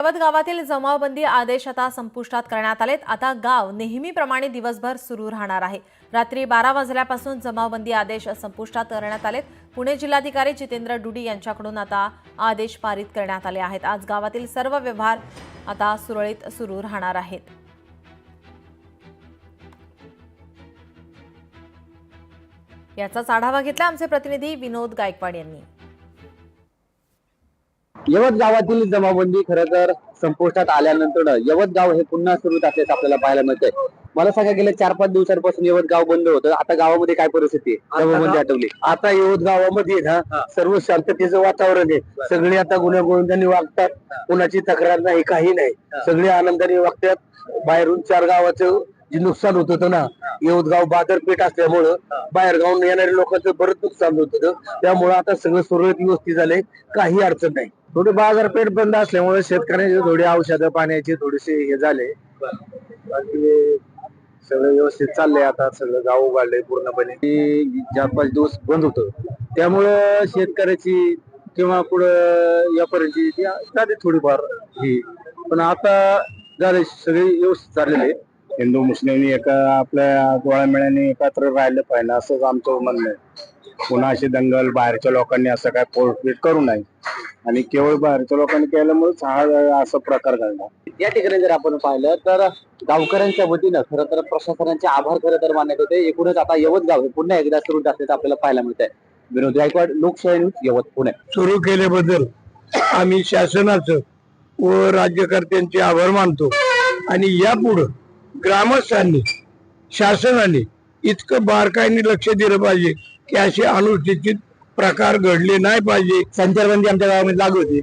यवत गावातील जमावबंदी आदेश आता संपुष्टात करण्यात आलेत. आता गाव नेहमीप्रमाणे दिवसभर सुरू राहणार आहे. रात्री बारा वाजल्यापासून जमावबंदी आदेश संपुष्टात करण्यात आलेत. पुणे जिल्हाधिकारी जितेंद्र डुडी यांच्याकडून आता आदेश पारित करण्यात आले आहेत. आज गावातील सर्व व्यवहार आता सुरळीत सुरू राहणार आहेत. याचाच आढावा घेतला आमचे प्रतिनिधी विनोद गायकवाड यांनी. यवत गावातील जमाबंदी खरं तर संपुष्टात आल्यानंतर यवत गाव हे पुन्हा सुरू असल्याचं आपल्याला पाहायला मिळतंय. मला सांगा गेल्या चार पाच दिवसांपासून यवत गाव बंद होतं. आता गावामध्ये काय परिस्थिती आहे? जमाबंदी आठवली आता यवत गावामध्ये ना सर्व शांततेचं वातावरण आहे. सगळे आता गुन्हेगोविंदांनी वागतात. कोणाची तक्रार नाही काही नाही. सगळे आनंदाने वागतात. बाहेरून चार गावाचं जे नुकसान होत होतं ना यवत गाव बाजारपेठ असल्यामुळं बाहेर गावून येणाऱ्या लोकांचं बरंच नुकसान होत होतं. त्यामुळं आता सगळं सुरळीत व्यवस्थित झालंय. काही अडचण नाही. थोडी बाजारपेठ बंद असल्यामुळे शेतकऱ्यांची थोडी औषधं पाण्याची थोडीशी हे झाले. बाकी सगळं व्यवस्थित चाललंय आता सगळं गाव उघडलंय पूर्णपणे. ते चार पाच दिवस बंद होतं. त्यामुळं शेतकऱ्याची किंवा पुढं व्यापाऱ्यांची ती झाली थोडीफार ही. पण आता झाले सगळे व्यवस्थित चाललेले आहे. हिंदू मुस्लिम एका आपल्या डोळ्यामेळ्याने एकत्र राहिलं पाहिजे असंच आमचं म्हणणं आहे. पुन्हा अशी दंगल बाहेरच्या लोकांनी असं काय पोटपीट करू नये. आणि केवळ बाहेरच्या लोकांनी केल्यामुळेच हा असा प्रकार घडला. या ठिकाणी जर आपण पाहिलं तर गावकऱ्यांच्या वतीनं खरं तर प्रशासनाचे आभार खरं तर मानण्यात येते एकूणच आता यवत गाव हे पुन्हा एकदा सुरू असल्याचं आपल्याला पाहायला मिळत आहे विनोद गायकवाड लोकशाही न्यूज यवत पुणे. सुरू केल्याबद्दल आम्ही शासनाचं व राज्यकर्त्यांचे आभार मानतो. आणि यापुढं ग्रामस्थांनी शासनाने इतकं बारकाईने लक्ष दिलं पाहिजे की असे अनुचित प्रकार घडले नाही पाहिजे. संचारबंदी आमच्या गावामध्ये लागू होती.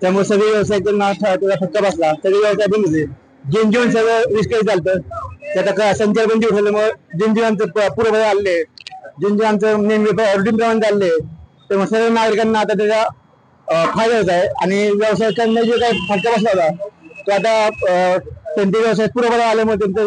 त्यामुळे सगळे व्यवसाय त्याचा फटका बसला. सगळे व्यवसाय बंद होते. जनजीवन सगळं विस्कळीत झालं त्याचा संचारबंदी उठवल्यामुळे जनजीवनचं पुरवठा आले जनजीवनचं नेहमी रुटीन प्रमाणे चालले त्यामुळे सर्व नागरिकांना आता त्याचा फायदा होत आहे. आणि व्यवसाय जे काही फटका बसला होता तो आता त्यांचे व्यवसाय पूर्वपणे आल्यामुळे त्यांचा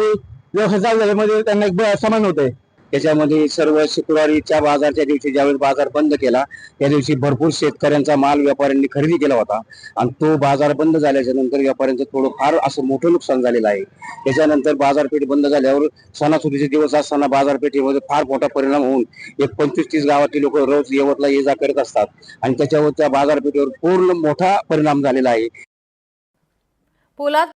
व्यवसाय चालू झाल्यामुळे त्यांना एक समान होत आहे त्याच्यामध्ये सर्व शुक्रवारीच्या बाजारच्या दिवशी ज्यावेळी बाजार बंद केला त्या दिवशी भरपूर शेतकऱ्यांचा माल व्यापाऱ्यांनी खरेदी केला होता. आणि तो बाजार बंद झाल्याच्यानंतर व्यापाऱ्यांचं थोडं फार असं मोठं नुकसान झालेलं आहे. त्याच्यानंतर बाजारपेठ बंद झाल्यावर सणासुदीचे दिवस असताना बाजारपेठेमध्ये फार मोठा परिणाम होऊन एक पंचवीस तीस गावातील लोक रोज यवतला ये जा करत असतात. आणि त्याच्यावर त्या बाजारपेठेवर पूर्ण मोठा परिणाम झालेला आहे. पोलाद